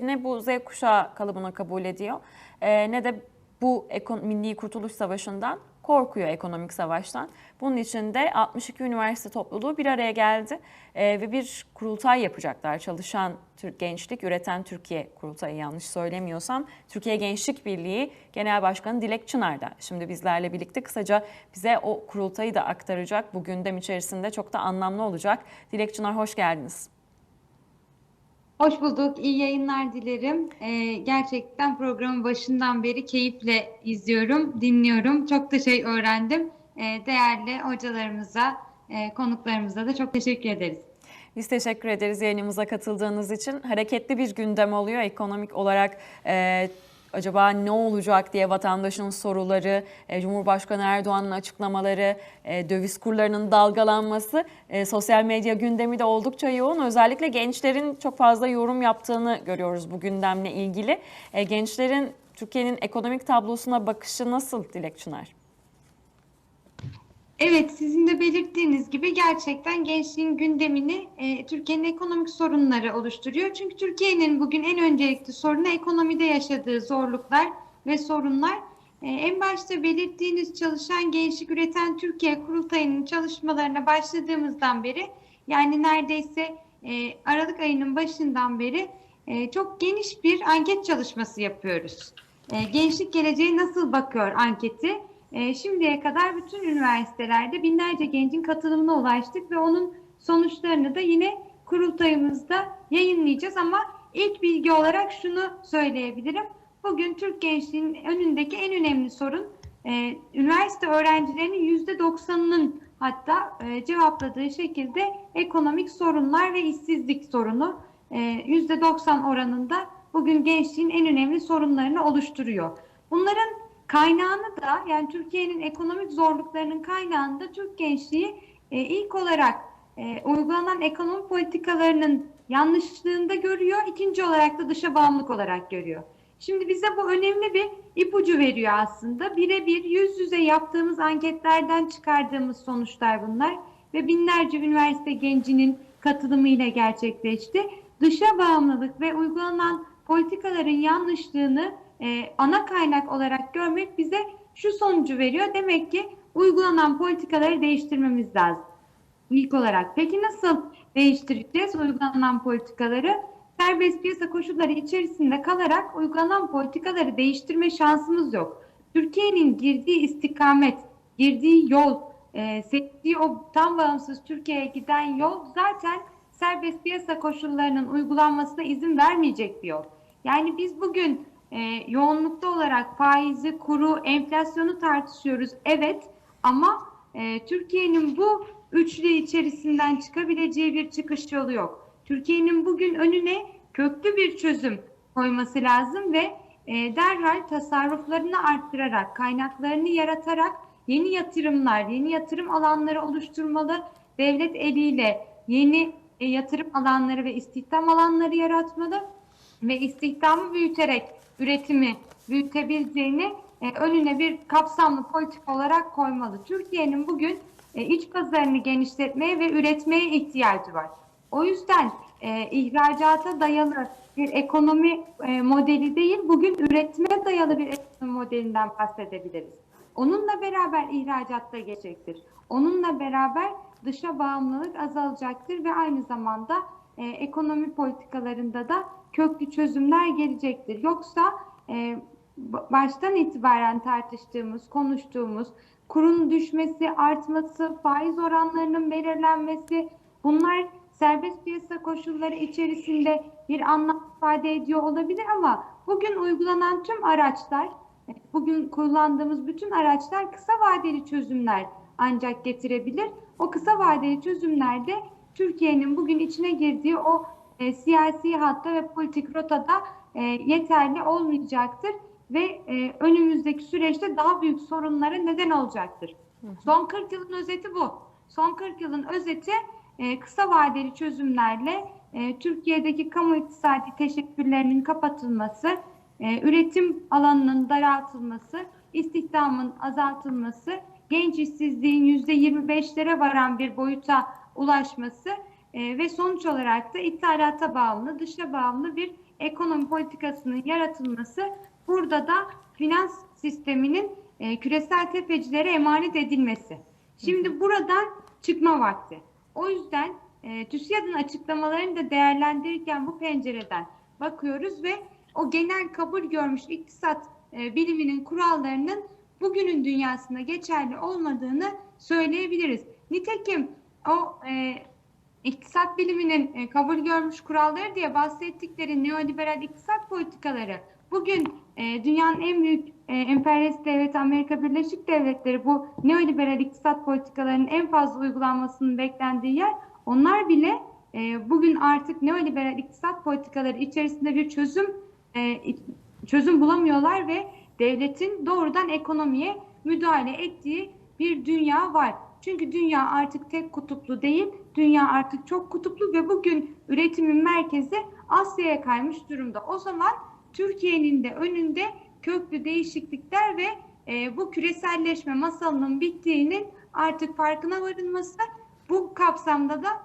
ne bu Z kuşağı kalıbını kabul ediyor e, ne de bu Milli Kurtuluş Savaşı'ndan korkuyor ekonomik savaştan. Bunun için de 62 üniversite topluluğu bir araya geldi e, ve bir kurultay yapacaklar. Çalışan Türk Gençlik, Üreten Türkiye kurultayı yanlış söylemiyorsam. Türkiye Gençlik Birliği Genel Başkanı Dilek Çınar da şimdi bizlerle birlikte kısaca bize o kurultayı da aktaracak. Bu gündem içerisinde çok da anlamlı olacak. Dilek Çınar hoş geldiniz. Hoş bulduk. İyi yayınlar dilerim. Ee, gerçekten programın başından beri keyifle izliyorum, dinliyorum. Çok da şey öğrendim. Ee, değerli hocalarımıza, e, konuklarımıza da çok teşekkür ederiz. Biz teşekkür ederiz yayınımıza katıldığınız için. Hareketli bir gündem oluyor ekonomik olarak. e, acaba ne olacak diye vatandaşın soruları, e, Cumhurbaşkanı Erdoğan'ın açıklamaları, e, döviz kurlarının dalgalanması, e, sosyal medya gündemi de oldukça yoğun. Özellikle gençlerin çok fazla yorum yaptığını görüyoruz bu gündemle ilgili. Gençlerin Türkiye'nin ekonomik tablosuna bakışı nasıl Dilek Çınar? Evet, sizin de belirttiğiniz gibi gerçekten gençliğin gündemini e, Türkiye'nin ekonomik sorunları oluşturuyor. Çünkü Türkiye'nin bugün en öncelikli sorunu ekonomide yaşadığı zorluklar ve sorunlar. E, en başta belirttiğiniz çalışan gençlik üreten Türkiye kurultayının çalışmalarına başladığımızdan beri yani neredeyse e, Aralık ayının başından beri e, çok geniş bir anket çalışması yapıyoruz. E, gençlik geleceğe nasıl bakıyor anketi? E, şimdiye kadar bütün üniversitelerde binlerce gencin katılımına ulaştık ve onun sonuçlarını da yine kurultayımızda yayınlayacağız ama ilk bilgi olarak şunu söyleyebilirim. Bugün Türk gençliğinin önündeki en önemli sorun e, üniversite öğrencilerinin yüzde doksanının hatta e, cevapladığı şekilde ekonomik sorunlar ve işsizlik sorunu e, yüzde doksan oranında bugün gençliğin en önemli sorunlarını oluşturuyor. Bunların kaynağını da yani Türkiye'nin ekonomik zorluklarının kaynağını da Türk gençliği e, ilk olarak e, uygulanan ekonomi politikalarının yanlışlığında görüyor. İkinci olarak da dışa bağımlılık olarak görüyor. Şimdi bize bu önemli bir ipucu veriyor aslında. Birebir yüz yüze yaptığımız anketlerden çıkardığımız sonuçlar bunlar ve binlerce üniversite gencinin katılımıyla gerçekleşti. Dışa bağımlılık ve uygulanan politikaların yanlışlığını e, ana kaynak olarak görmek bize şu sonucu veriyor. Demek ki uygulanan politikaları değiştirmemiz lazım. İlk olarak. Peki nasıl değiştireceğiz uygulanan politikaları? Serbest piyasa koşulları içerisinde kalarak uygulanan politikaları değiştirme şansımız yok. Türkiye'nin girdiği istikamet, girdiği yol, e, seçtiği o tam bağımsız Türkiye'ye giden yol zaten serbest piyasa koşullarının uygulanmasına izin vermeyecek bir yol. Yani biz bugün e, yoğunlukta olarak faizi, kuru, enflasyonu tartışıyoruz. Evet ama e, Türkiye'nin bu üçlü içerisinden çıkabileceği bir çıkış yolu yok. Türkiye'nin bugün önüne köklü bir çözüm koyması lazım ve e, derhal tasarruflarını arttırarak, kaynaklarını yaratarak yeni yatırımlar, yeni yatırım alanları oluşturmalı. Devlet eliyle yeni e, yatırım alanları ve istihdam alanları yaratmalı ve istihdamı büyüterek üretimi büyütebileceğini e, önüne bir kapsamlı politik olarak koymalı. Türkiye'nin bugün e, iç pazarını genişletmeye ve üretmeye ihtiyacı var. O yüzden e, ihracata dayalı bir ekonomi e, modeli değil, bugün üretime dayalı bir ekonomi modelinden bahsedebiliriz. Onunla beraber ihracatta geçecektir. Onunla beraber dışa bağımlılık azalacaktır ve aynı zamanda e, ekonomi politikalarında da köklü çözümler gelecektir. Yoksa e, baştan itibaren tartıştığımız, konuştuğumuz kurun düşmesi, artması, faiz oranlarının belirlenmesi bunlar serbest piyasa koşulları içerisinde bir anlam ifade ediyor olabilir ama bugün uygulanan tüm araçlar, bugün kullandığımız bütün araçlar kısa vadeli çözümler ancak getirebilir. O kısa vadeli çözümlerde Türkiye'nin bugün içine girdiği o e, siyasi hatta ve politik rotada e, yeterli olmayacaktır ve e, önümüzdeki süreçte daha büyük sorunlara neden olacaktır. Hı hı. Son 40 yılın özeti bu. Son 40 yılın özeti e, kısa vadeli çözümlerle e, Türkiye'deki kamu iktisadi teşekkürlerinin kapatılması, e, üretim alanının daraltılması, istihdamın azaltılması, genç işsizliğin %25'lere varan bir boyuta ulaşması e, ve sonuç olarak da ithalata bağımlı, dışa bağımlı bir ekonomi politikasının yaratılması burada da finans sisteminin e, küresel tefecilere emanet edilmesi. Şimdi buradan çıkma vakti. O yüzden e, TÜSİAD'ın açıklamalarını da değerlendirirken bu pencereden bakıyoruz ve o genel kabul görmüş iktisat e, biliminin kurallarının bugünün dünyasında geçerli olmadığını söyleyebiliriz. Nitekim o e, iktisat biliminin e, kabul görmüş kuralları diye bahsettikleri neoliberal iktisat politikaları bugün e, dünyanın en büyük e, emperyalist devleti Amerika Birleşik Devletleri bu neoliberal iktisat politikalarının en fazla uygulanmasının beklendiği yer onlar bile e, bugün artık neoliberal iktisat politikaları içerisinde bir çözüm e, çözüm bulamıyorlar ve devletin doğrudan ekonomiye müdahale ettiği bir dünya var. Çünkü dünya artık tek kutuplu değil, dünya artık çok kutuplu ve bugün üretimin merkezi Asya'ya kaymış durumda. O zaman Türkiye'nin de önünde köklü değişiklikler ve e, bu küreselleşme masalının bittiğinin artık farkına varılması, bu kapsamda da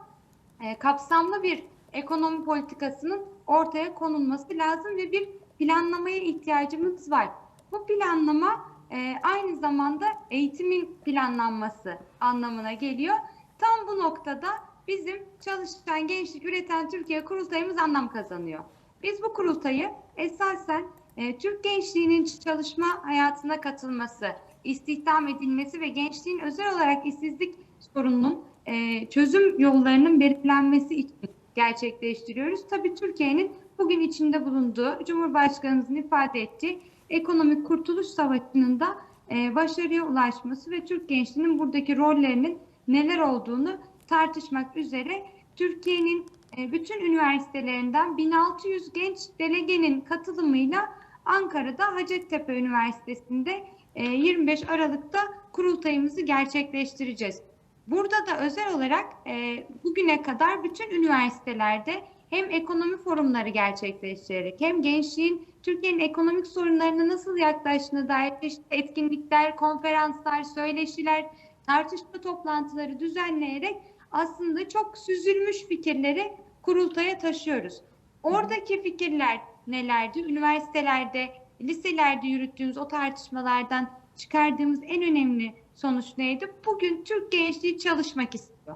e, kapsamlı bir ekonomi politikasının ortaya konulması lazım ve bir planlamaya ihtiyacımız var. Bu planlama e, aynı zamanda eğitimin planlanması anlamına geliyor. Tam bu noktada bizim çalışan, gençlik üreten Türkiye kurultayımız anlam kazanıyor. Biz bu kurultayı esasen e, Türk gençliğinin çalışma hayatına katılması, istihdam edilmesi ve gençliğin özel olarak işsizlik sorununun e, çözüm yollarının belirlenmesi için gerçekleştiriyoruz. Tabii Türkiye'nin bugün içinde bulunduğu, Cumhurbaşkanımızın ifade ettiği ekonomik kurtuluş savaşının da e, başarıya ulaşması ve Türk gençliğinin buradaki rollerinin neler olduğunu tartışmak üzere Türkiye'nin e, bütün üniversitelerinden 1600 genç delegenin katılımıyla Ankara'da Hacettepe Üniversitesi'nde e, 25 Aralık'ta kurultayımızı gerçekleştireceğiz. Burada da özel olarak e, bugüne kadar bütün üniversitelerde hem ekonomi forumları gerçekleştirerek hem gençliğin Türkiye'nin ekonomik sorunlarına nasıl yaklaştığına dair çeşitli etkinlikler, konferanslar, söyleşiler, tartışma toplantıları düzenleyerek aslında çok süzülmüş fikirleri kurultaya taşıyoruz. Oradaki fikirler nelerdi? Üniversitelerde, liselerde yürüttüğümüz o tartışmalardan çıkardığımız en önemli sonuç neydi? Bugün Türk gençliği çalışmak istiyor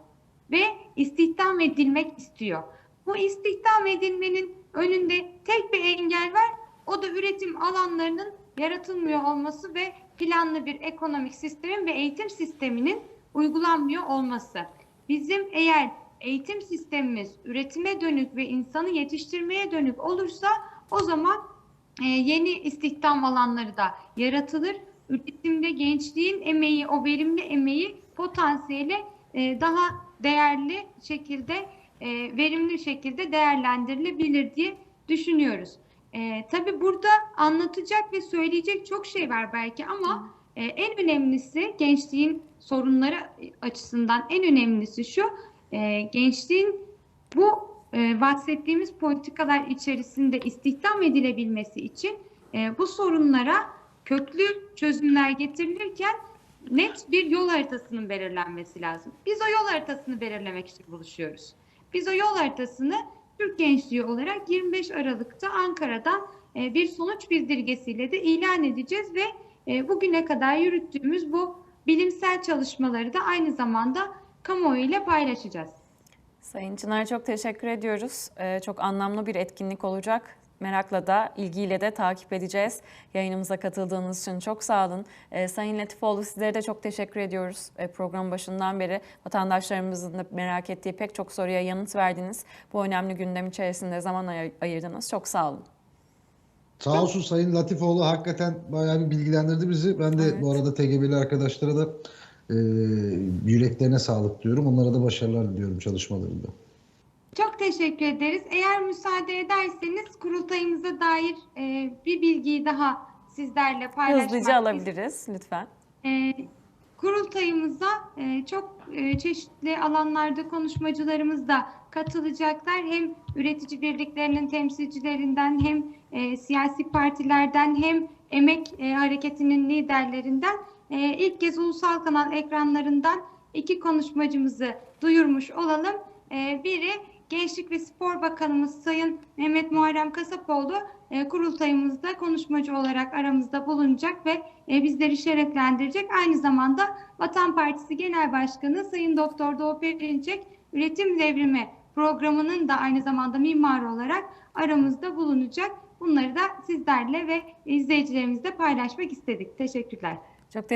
ve istihdam edilmek istiyor. Bu istihdam edilmenin önünde tek bir engel var. O da üretim alanlarının yaratılmıyor olması ve planlı bir ekonomik sistemin ve eğitim sisteminin uygulanmıyor olması. Bizim eğer eğitim sistemimiz üretime dönük ve insanı yetiştirmeye dönük olursa o zaman e, yeni istihdam alanları da yaratılır. Üretimde gençliğin emeği, o verimli emeği, potansiyeli e, daha değerli şekilde, e, verimli şekilde değerlendirilebilir diye düşünüyoruz. E, tabii burada anlatacak ve söyleyecek çok şey var belki ama e, en önemlisi gençliğin sorunları açısından en önemlisi şu, e, gençliğin bu e, bahsettiğimiz politikalar içerisinde istihdam edilebilmesi için e, bu sorunlara köklü çözümler getirilirken net bir yol haritasının belirlenmesi lazım. Biz o yol haritasını belirlemek için buluşuyoruz. Biz o yol haritasını Türk Gençliği olarak 25 Aralık'ta Ankara'da e, bir sonuç bildirgesiyle de ilan edeceğiz ve e, bugüne kadar yürüttüğümüz bu bilimsel çalışmaları da aynı zamanda kamuoyu ile paylaşacağız. Sayın Çınar çok teşekkür ediyoruz. Ee, çok anlamlı bir etkinlik olacak. Merakla da, ilgiyle de takip edeceğiz. Yayınımıza katıldığınız için çok sağ olun. Ee, Sayın Latifoğlu sizlere de çok teşekkür ediyoruz. Ee, program başından beri vatandaşlarımızın da merak ettiği pek çok soruya yanıt verdiniz. Bu önemli gündem içerisinde zaman ay- ayırdınız. Çok sağ olun. Sağ olsun Sayın Latifoğlu hakikaten bayağı bir bilgilendirdi bizi. Ben de Evet. bu arada TGB'li arkadaşlara da e, yüreklerine sağlık diyorum. Onlara da başarılar diliyorum çalışmalarında. Teşekkür ederiz. Eğer müsaade ederseniz kurultayımıza dair e, bir bilgiyi daha sizlerle paylaşmak Hızlıca alabiliriz lütfen. E, kurultayımıza e, çok e, çeşitli alanlarda konuşmacılarımız da katılacaklar. Hem üretici birliklerinin temsilcilerinden hem e, siyasi partilerden hem emek e, hareketinin liderlerinden e, ilk kez ulusal kanal ekranlarından iki konuşmacımızı duyurmuş olalım. E, biri Gençlik ve Spor Bakanımız Sayın Mehmet Muharrem Kasapoğlu e, kurultayımızda konuşmacı olarak aramızda bulunacak ve e, bizleri şereflendirecek. Aynı zamanda Vatan Partisi Genel Başkanı Sayın Doktor Doğu Perinçek Üretim Devrimi programının da aynı zamanda mimarı olarak aramızda bulunacak. Bunları da sizlerle ve izleyicilerimizle paylaşmak istedik. Teşekkürler. Çok